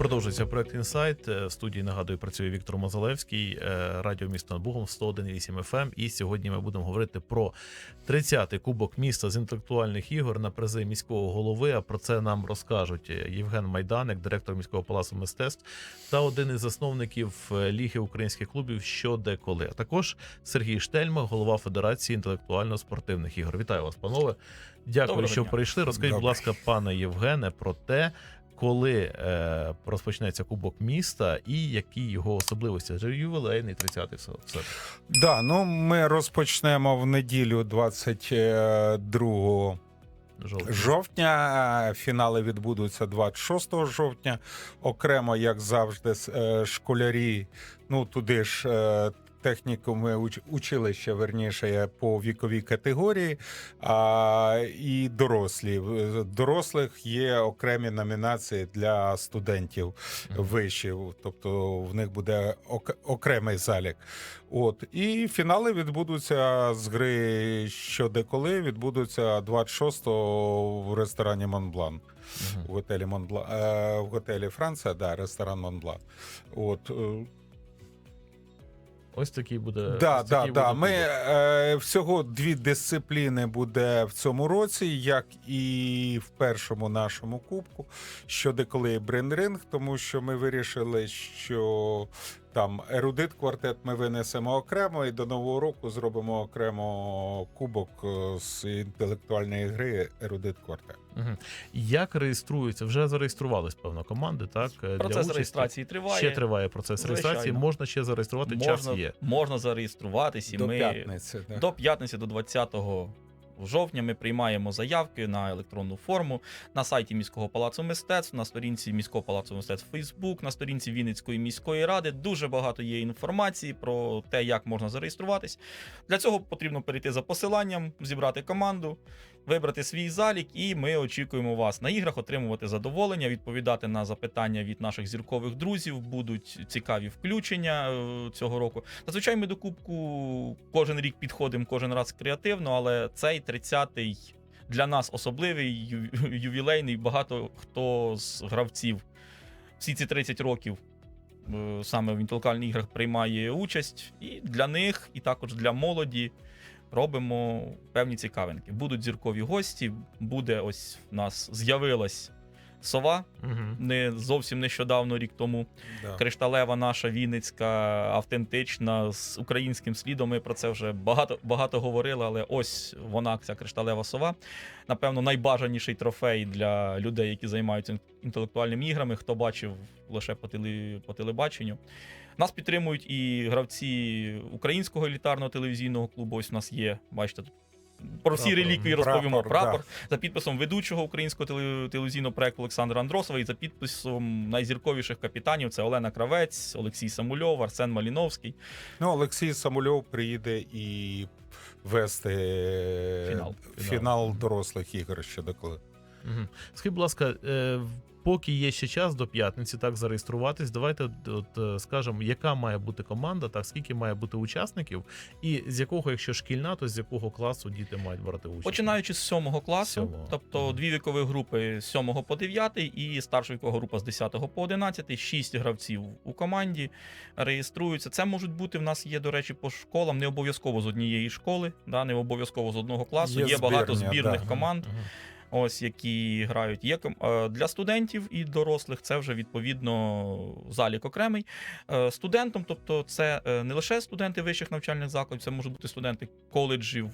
Продовжується проект інсайт. Е, В студії нагадую працює Віктор Мозалевський, е, радіо місто над Бугом 101,8 FM. І сьогодні ми будемо говорити про 30-й кубок міста з інтелектуальних ігор на призи міського голови. А про це нам розкажуть е, Євген Майданик, директор міського палацу мистецтв, та один із засновників Ліги українських клубів що де коли. А також Сергій Штельма, голова Федерації інтелектуально-спортивних ігор. Вітаю вас, панове. Дякую, Доброго що дня. прийшли. Розкажіть, будь ласка, пане Євгене, про те, коли е, розпочнеться Кубок міста і які його особливості? Це ювілейний 30-й все. Да, ну ми розпочнемо в неділю 22 Жовтий. жовтня. Фінали відбудуться 26 жовтня. Окремо, як завжди, е, школярі. Ну туди ж е, технікуми уч- училища, верніше, по віковій категорії. А, і дорослі. В дорослих є окремі номінації для студентів вишів, тобто в них буде окремий залік. От і фінали відбудуться з гри що деколи відбудуться 26-го в ресторані Монблан. В готелі Монблан е, в готелі Франція, да, ресторан Монблан. От е, Ось такий буде. Да, ось да, такий да. буде Ми е, всього дві дисципліни буде в цьому році, як і в першому нашому кубку, що деколи брейнринг, тому що ми вирішили, що там ерудит квартет ми винесемо окремо, і до нового року зробимо окремо кубок е, з інтелектуальної гри ерудит квартет. Мгм. Як реєструються? Вже зареєструвались, певно, команди, так? е, для Процес реєстрації триває. Ще триває процес Звичайно. реєстрації. Можна ще зареєструвати, час можна, є. можна зареєструватись, і До ми п'ятниці. Да. до п'ятниці, до 20 жовтня ми приймаємо заявки на електронну форму на сайті міського палацу мистецтв, на сторінці міського палацу мистецтв Фейсбук, на сторінці Вінницької міської ради. Дуже багато є інформації про те, як можна зареєструватись. Для цього потрібно перейти за посиланням, зібрати команду, вибрати свій залік, і ми очікуємо вас на іграх, отримувати задоволення, відповідати на запитання від наших зіркових друзів. Будуть цікаві включення е, цього року. Зазвичай ми до кубку кожен рік підходимо кожен раз креативно, але цей 30-й для нас особливий, ювілейний. Багато хто з гравців всі ці 30 років. е, Саме в інтелектуальних іграх приймає участь, і для них, і також для молоді робимо певні цікавинки. Будуть зіркові гості. Буде ось в нас з'явилась сова Мгм. не зовсім нещодавно, рік тому Да. кришталева наша Вінницька, автентична з українським слідом. Ми про це вже багато багато говорили, але ось вона, ця кришталева сова. Напевно, найбажаніший трофей для людей, які займаються інтелектуальними іграми. Хто бачив лише по телебаченню. Нас підтримують і гравці українського елітарного телевізійного клубу. Ось у нас є, бачите, тут про всі Прапор. реліквії розповімо. Прапор, Прапор за підписом ведучого українського телевізійного проекту Олександра Андросова і за підписом найзірковіших капітанів це Олена Кравець, Олексій Самульов, Арсен Маліновський. Ну, Олексій Самульов приїде і вести Фінал. фінал, дорослих ігор ще деколи. Мгм. Скажіть, будь ласка, е, в- поки є ще час до п'ятниці, так зареєструватись. Давайте от, е, скажемо, яка має бути команда, так скільки має бути учасників, і з якого, якщо шкільна, то з якого класу діти мають брати участь. Починаючи з сьомого класу, Сьомого. тобто дві вікові групи з 7 по 9 і старша вікова група з 10 по 11, шість гравців у команді реєструються. Це можуть бути в нас є, до речі, по школам, не обов'язково з однієї школи, да, не обов'язково з одного класу. Є, Є багато збірних да. команд. Мгм. Ось які грають. Є е, для студентів і дорослих це вже відповідно залік окремий. Е, Студентам, тобто, це е, не лише студенти вищих навчальних закладів, це можуть бути студенти коледжів.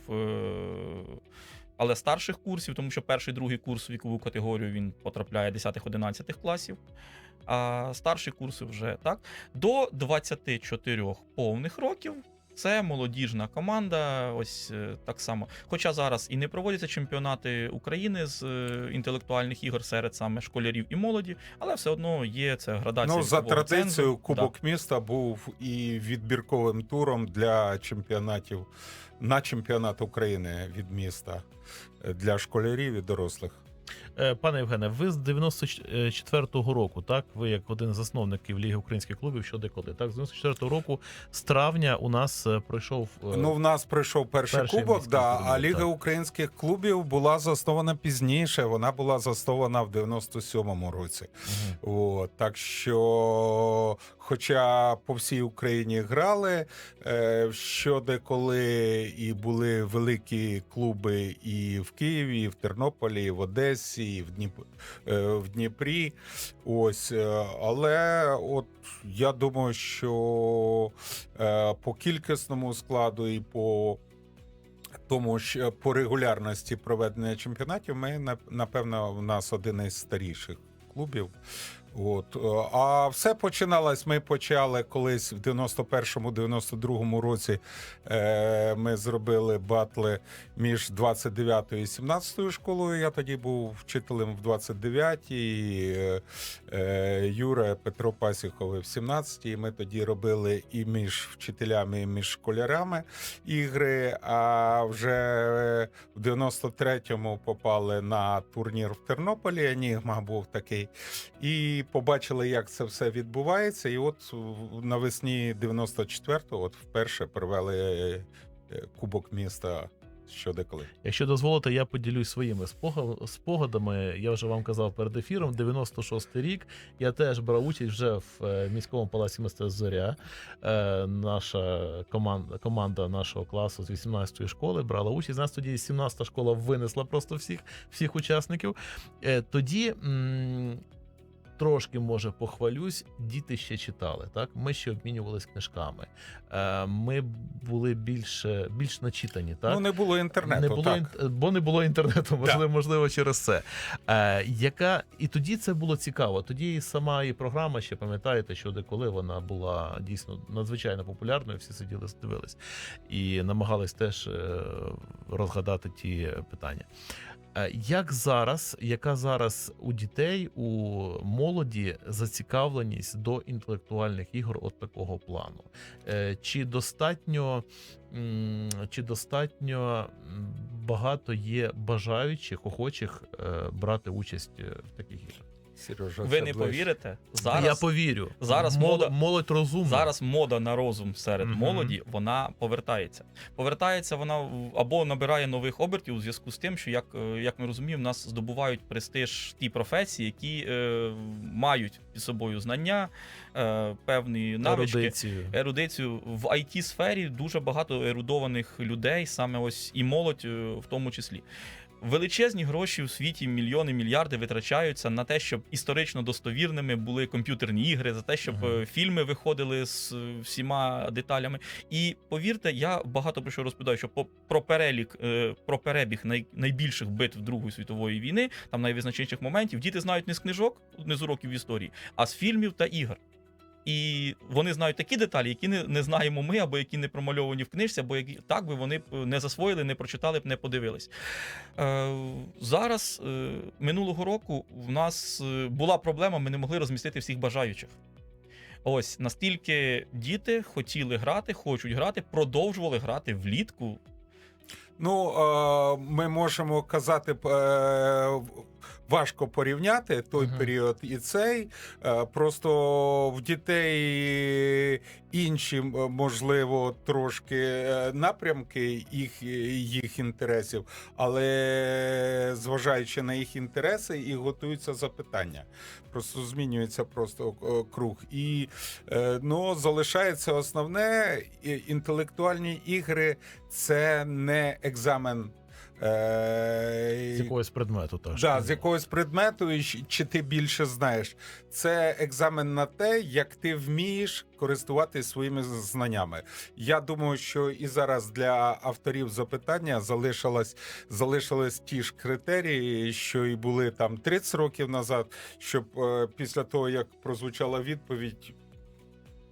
Але старших курсів, тому що перший другий курс в вікову категорію він потрапляє 10-11 класів. А старші курси вже так. До 24 повних років це молодіжна команда. Ось е, так само. Хоча зараз і не проводяться чемпіонати України з е, інтелектуальних ігор серед саме школярів і молоді, але все одно є це градація. Ну, за традицією, цензу. Кубок міста був і відбірковим туром для чемпіонатів на чемпіонат України від міста е, для школярів і дорослих. Е, Пане Євгене, ви з 94-го року, так? Ви як один з засновників Ліги українських клубів щодо коли. Так, з 94-го року з травня у нас е, пройшов е, Ну, в нас прийшов перший, перший кубок, да, турнір, а Ліга так. українських клубів була заснована пізніше. Вона була заснована в 97-му році. Мгм. От, так що, хоча по всій Україні грали, що деколи і були великі клуби і в Києві, і в Тернополі, і в Одесі, і в, Дніп... е, в Дніпрі. Ось, е, але от я думаю, що е, по кількісному складу і по тому ж по регулярності проведення чемпіонатів ми напевно в нас один із старіших клубів. От е, а все починалось. Ми почали колись в 91-92 році. Е, ми зробили батли між 29 і 17 школою. Я тоді був вчителем в 29-й, е, Юра Петро Пасіховий в 17-й. Ми тоді робили і між вчителями, і між школярами ігри. А вже в 93-му попали на турнір в Тернополі. Енігма був такий. І побачили, як це все відбувається. І от навесні 94-го от вперше провели е, Кубок міста щодеколи. Якщо дозволите, я поділюсь своїми спогадами. Я вже вам казав перед ефіром. 96-й рік. Я теж брав участь вже в е, міському палаці мистецтв Зоря. Е, Наша команда, команда нашого класу з 18-ї школи брала участь. Нас тоді 17-та школа винесла просто всіх, всіх учасників. Е, Тоді. Трошки може похвалюсь, діти ще читали. Так, ми ще обмінювалися книжками. Е, Ми були більш, більш начитані. Так Ну не було інтернету. не було так. бо не було інтернету, можливо, можливо, через це. Е, яка і тоді це було цікаво. Тоді і сама і програма ще пам'ятаєте, що деколи вона була дійсно надзвичайно популярною. Всі сиділи, дивились і намагались теж е, розгадати ті питання. Е, Як зараз, яка зараз у дітей, у молоді зацікавленість до інтелектуальних ігор от такого плану? Е, Чи достатньо, чи достатньо багато є бажаючих, охочих е, брати участь в таких іграх? Сережа, Ви не повірите, Я повірю. зараз мода- молодь розумна. Зараз мода на розум серед Мгм. молоді вона повертається. Повертається вона або набирає нових обертів у зв'язку з тим, що як, е, як ми розуміємо, в нас здобувають престиж ті професії, які е, мають під собою знання, е, певні навички. Ерудицію. Ерудицію в it сфері дуже багато ерудованих людей, саме ось і молодь е, в тому числі. Величезні гроші в світі, мільйони, мільярди витрачаються на те, щоб історично достовірними були комп'ютерні ігри, за те, щоб Мгм. е, фільми виходили з е, всіма деталями. І повірте, я багато про що розповідаю, що по- про перелік, е, про перебіг найбільших битв Другої світової війни, там найвизначніших моментів, діти знають не з книжок, не з уроків історії, а з фільмів та ігор. І вони знають такі деталі, які не, не знаємо ми, або які не промальовані в книжці, або які так би вони б не засвоїли, не прочитали б, не подивились. Е, зараз, е, минулого року, в нас е, була проблема, ми не могли розмістити всіх бажаючих. Ось настільки діти хотіли грати, хочуть грати, продовжували грати влітку. Ну, е, ми можемо казати, е, важко порівняти той Мгм. період і цей. Е, Просто в дітей інші, можливо, трошки е, напрямки їх, їх інтересів, але зважаючи на їх інтереси, і готуються запитання. Просто змінюється просто е, круг. І ну, залишається основне інтелектуальні ігри це не екзамен. Е, З якогось предмету теж. Да, з якогось предмету, і чи ти більше знаєш. Це екзамен на те, як ти вмієш користуватися своїми знаннями. Я думаю, що і зараз для авторів запитання залишилось, залишились ті ж критерії, що і були там 30 років назад, щоб е, після того, як прозвучала відповідь.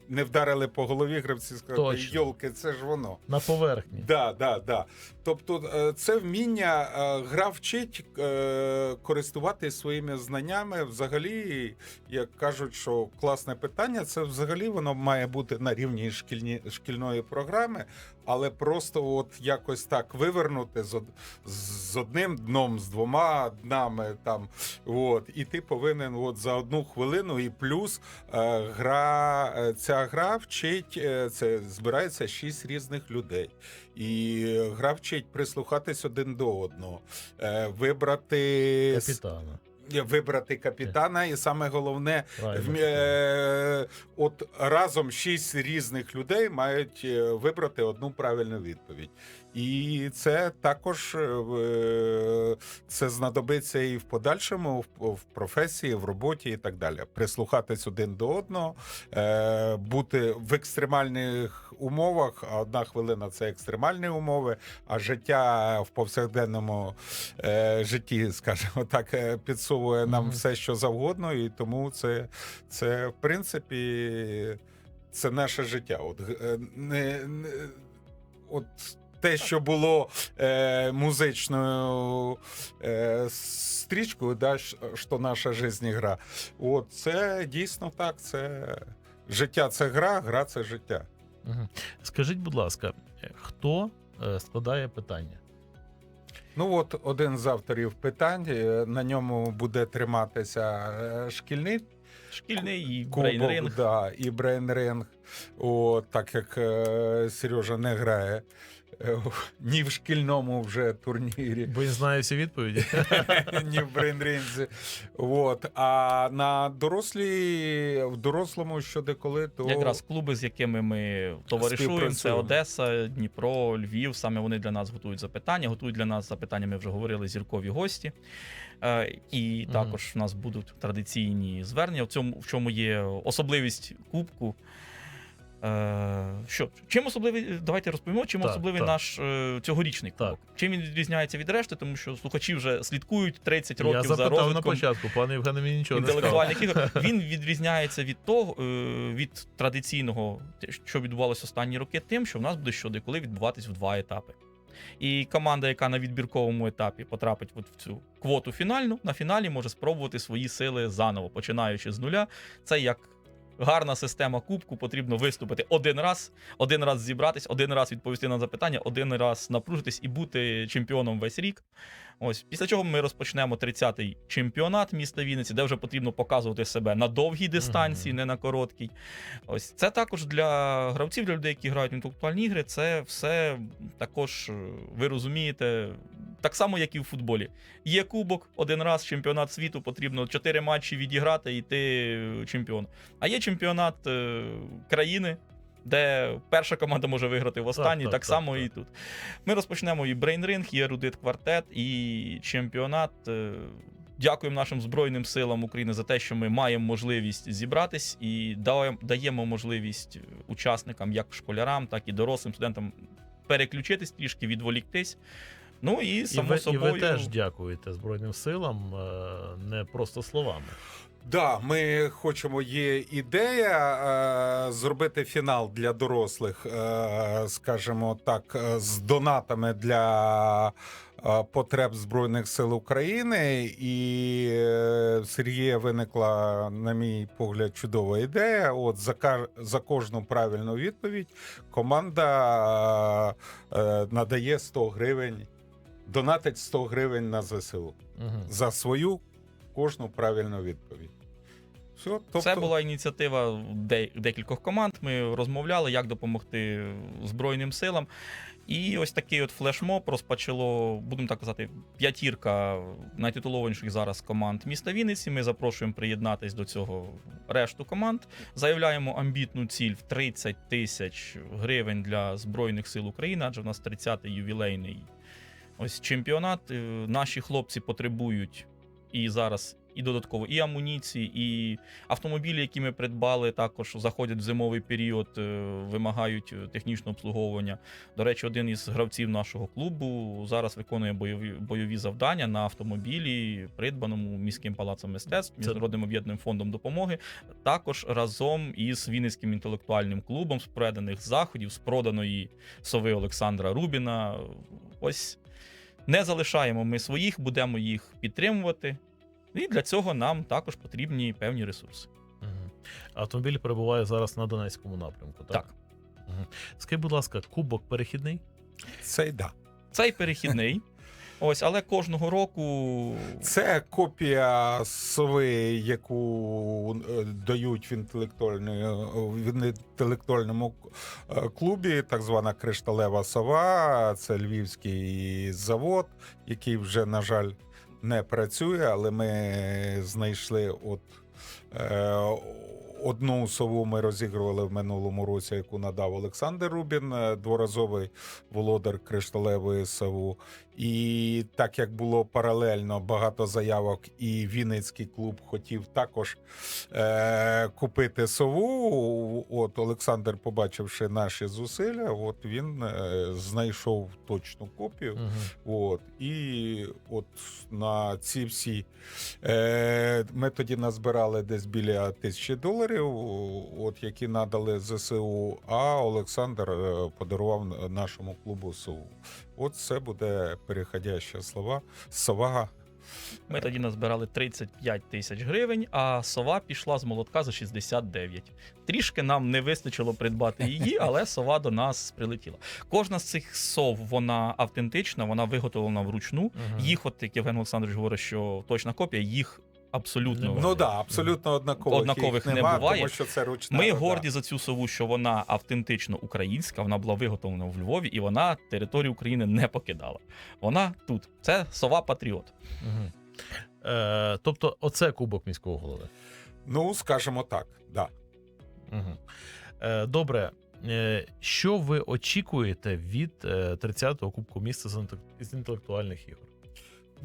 Не вдарили по голові, гравці сказали, Точно. йолки, це ж воно. На поверхні. Да, да, да. Тобто е, це вміння е, гра вчить е, користуватись своїми знаннями. Взагалі, як кажуть, що класне питання, це взагалі воно має бути на рівні шкільні, шкільної програми, але просто от якось так вивернути з, з одним дном, з двома днами там. От, і ти повинен от за одну хвилину, і плюс е, гра, е, ця гра вчить, е, це збирається шість різних людей. І гра вчить прислухатись один до одного, е, вибрати, Капітана. Вибрати капітана, і саме головне, Правильно. е, от разом шість різних людей мають е, вибрати одну правильну відповідь. І це також е, це знадобиться і в подальшому, в, професії, в роботі і так далі. Прислухатись один до одного, е, бути в екстремальних умовах. А одна хвилина це екстремальні умови, а життя в повсякденному е, житті, скажімо так, е, підсовує нам Мгм. все, що завгодно, і тому це, це в принципі, це наше життя. От, е, не, не, от те, що було е, музичною е, стрічкою, да, що наша жизнь гра. От це дійсно так. Це життя це гра, гра це життя. Скажіть, будь ласка, е, хто е, складає питання? Ну от один з авторів питань. е, На ньому буде триматися шкільний Шкільний і брейнринг. да, і брейнринг. От, так як е, Сережа не грає е, ні в шкільному вже турнірі. Бо він знає всі відповіді. Ні в брейнринзі. От. А на дорослі, в дорослому що деколи, то Якраз клуби, з якими ми товаришуємо, це Співпрацюємо. Одеса, Дніпро, Львів. Саме вони для нас готують запитання. Готують для нас запитання. Ми вже говорили зіркові гості. Е, І також в нас будуть традиційні звернення. В цьому в чому є особливість кубку. Е, Що чим особливий? Давайте розповімо, чим Так, особливий так. наш е, цьогорічний Так. кубок. Чим він відрізняється від решти, тому що слухачі вже слідкують 30 Я років за запитав на початку, пане Євгене мені нічого не інтелектуальних ігор. Він відрізняється від того від традиційного, що відбувалося останні роки, тим, що в нас буде щодеколи відбуватись в два етапи. І команда, яка на відбірковому етапі потрапить от в цю квоту фінальну, на фіналі може спробувати свої сили заново, починаючи з нуля. Це як гарна система кубку, потрібно виступити один раз, один раз зібратись, один раз відповісти на запитання, один раз напружитись і бути чемпіоном весь рік. Ось після чого ми розпочнемо 30-й чемпіонат міста Вінниці, де вже потрібно показувати себе на довгій дистанції, Мгм. не на короткій. Ось це також для гравців, для людей, які грають в інтелектуальні ігри. Це все також, е, ви розумієте, так само, як і в футболі. Є кубок, один раз чемпіонат світу, потрібно 4 матчі відіграти і ти е, чемпіон. А є чемпіонат е, країни. Де перша команда може виграти в останній, так, так, так, само так. і тут. Ми розпочнемо і брейнринг, і ерудит квартет, і чемпіонат. Е, Дякуємо нашим Збройним силам України за те, що ми маємо можливість зібратись і даємо можливість учасникам, як школярам, так і дорослим студентам переключитись трішки, відволіктись. Ну і І само ви, і ви теж дякуєте Збройним силам, е, не просто словами. Да, ми хочемо, є ідея е, зробити фінал для дорослих, е, скажімо так, е, з донатами для е, потреб Збройних сил України. І е, Сергія виникла, на мій погляд, чудова ідея. От за, кар- за кожну правильну відповідь команда е, е, надає 100 гривень, донатить 100 гривень на ЗСУ Угу. за свою кожну правильну відповідь. Все, тобто, Це була ініціатива декількох команд. Ми розмовляли, як допомогти Збройним силам. І ось такий от флешмоб розпочало, будемо так казати, п'ятірка найтитулованіших зараз команд міста Вінниці. Ми запрошуємо приєднатись до цього решту команд. Заявляємо амбітну ціль в 30 тисяч гривень для Збройних сил України, адже в нас 30-й ювілейний ось чемпіонат. Е, Наші хлопці потребують і зараз і додатково і амуніції, і автомобілі, які ми придбали, також заходять в зимовий період, е, вимагають е, технічного обслуговування. До речі, один із гравців нашого клубу зараз виконує бойові бойові завдання на автомобілі, придбаному міським палацом мистецтв, міжнародним об'єднаним фондом допомоги. Також разом із Вінницьким інтелектуальним клубом з проведених заходів з проданої сови Олександра Рубіна. Ось не залишаємо ми своїх, будемо їх підтримувати. І для цього нам також потрібні певні ресурси. Мгм. Автомобіль перебуває зараз на Донецькому напрямку. Так. Так. Мгм. Скажіть, будь ласка, кубок перехідний? Це й да. Цей перехідний. Ось, але кожного року Це копія сови, яку е, дають в, в інтелектуальному е, клубі, так звана кришталева сова. Це львівський завод, який вже, на жаль, не працює, але ми знайшли от. Е, Одну сову ми розігрували в минулому році, яку надав Олександр Рубін, е, дворазовий володар кришталевої сову. І так як було паралельно багато заявок, і Вінницький клуб хотів також е, купити сову. От Олександр, побачивши наші зусилля, от він е, знайшов точну копію. Мгм. От, і от на ці всі е, ми тоді назбирали десь біля тисячі доларів, от які надали ЗСУ. А Олександр е, подарував нашому клубу сову. От це буде переходяща слова. Сова. ми тоді назбирали 35 тисяч гривень, а сова пішла з молотка за 69. Трішки нам не вистачило придбати її, але сова до нас прилетіла. Кожна з цих сов вона автентична, вона виготовлена вручну. Їх, от як Євген Олександрович говорить, що точна копія, їх абсолютно Ну да, абсолютно однакових, Однакових їх не нема, буває. тому що це ручна. Ми рода. горді за цю сову, що вона автентично українська, вона була виготовлена в Львові, і вона територію України не покидала. Вона тут. Це сова Патріот. Мгм. Е, тобто, оце кубок міського голови. Ну, скажімо так, да. Мгм. Е, добре. Е, що ви очікуєте від е, 30-го кубку міста з інтелектуальних ігор?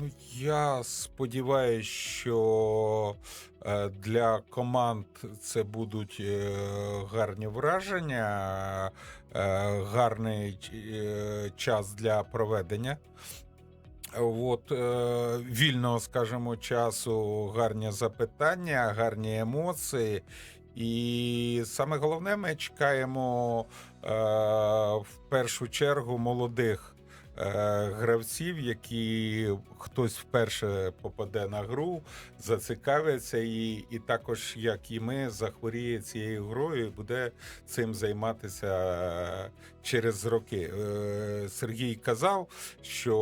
Ну, я сподіваюся, що е, для команд це будуть е, гарні враження, е, гарний час для проведення. От, вільного, скажімо, часу, гарні запитання, гарні емоції. І саме головне, ми чекаємо в першу чергу молодих гравців, які хтось вперше попаде на гру, зацікавиться, і, і також, як і ми, захворіє цією грою і буде цим займатися е, через роки. Е, Сергій казав, що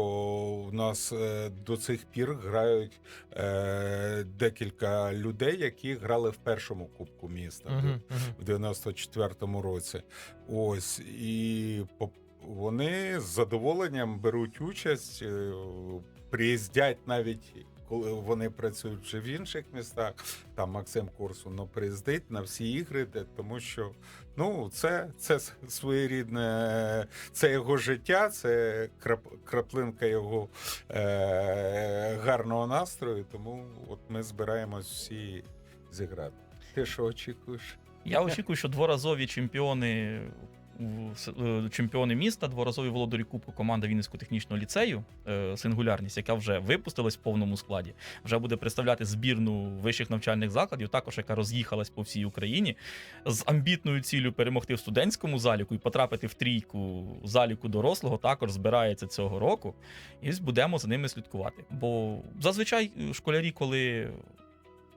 у нас е, до цих пір грають е, декілька людей, які грали в першому кубку міста мгм. в 94-му році. Ось і по- вони з задоволенням беруть участь, е, приїздять навіть. Коли вони працюють вже в інших містах, там Максим Корсун ну, приїздить на всі ігри, де- тому що ну це, це своєрідне, це його життя, це крап, краплинка його е, гарного настрою. Тому от ми збираємось всі зіграти. Ти що очікуєш? Я очікую, що дворазові чемпіони. Чемпіони міста, дворазові володарі Кубку команда Вінницького технічного ліцею е, Сингулярність, яка вже випустилась в повному складі, вже буде представляти збірну вищих навчальних закладів, також яка роз'їхалась по всій Україні з амбітною ціллю перемогти в студентському заліку і потрапити в трійку заліку дорослого. Також збирається цього року, і ось будемо за ними слідкувати. Бо зазвичай школярі, коли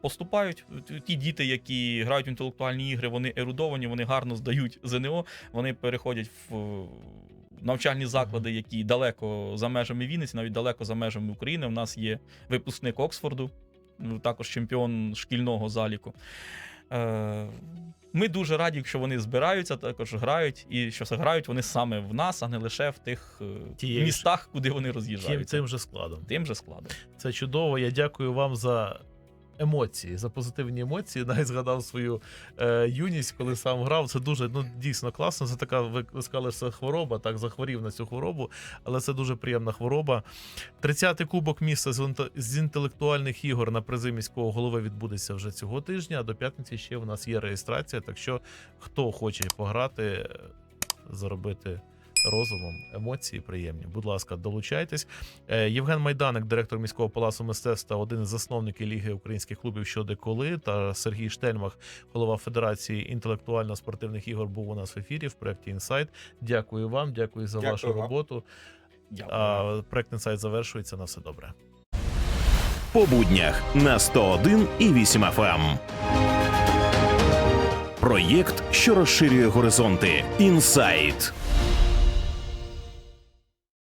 поступають. Ті діти, які грають в інтелектуальні ігри, вони ерудовані, вони гарно здають ЗНО, вони переходять в е, навчальні заклади, які далеко за межами Вінниці, навіть далеко за межами України. У нас є випускник Оксфорду, ну, також чемпіон шкільного заліку. Е, Ми дуже раді, якщо вони збираються, також грають, і що грають вони саме в нас, а не лише в тих е, містах, куди вони Тим, роз'їжджаються. тим же складом. Тим же складом. Це чудово. Я дякую вам за емоції, за позитивні емоції. Навіть згадав свою е, юність, коли сам грав. Це дуже ну дійсно класно. Це така ви, сказали, що це хвороба, так захворів на цю хворобу, але це дуже приємна хвороба. 30-й кубок міста з інтелектуальних ігор на призи міського голови відбудеться вже цього тижня. А до п'ятниці ще в нас є реєстрація. Так що хто хоче пограти, е, заробити. Розумом, емоції приємні. Будь ласка, долучайтесь. Е, Євген Майданик, директор міського палацу мистецтв та один із засновників Ліги українських клубів щодо коли та Сергій Штельмах, голова Федерації інтелектуально-спортивних ігор, був у нас в ефірі в проєкті Інсайт. Дякую вам, дякую за Дякую вашу вам. роботу. Дякую. Проект Інсайт завершується. На все добре. по буднях на 101 і 8 FM. Проєкт, що розширює горизонти. Інсайт.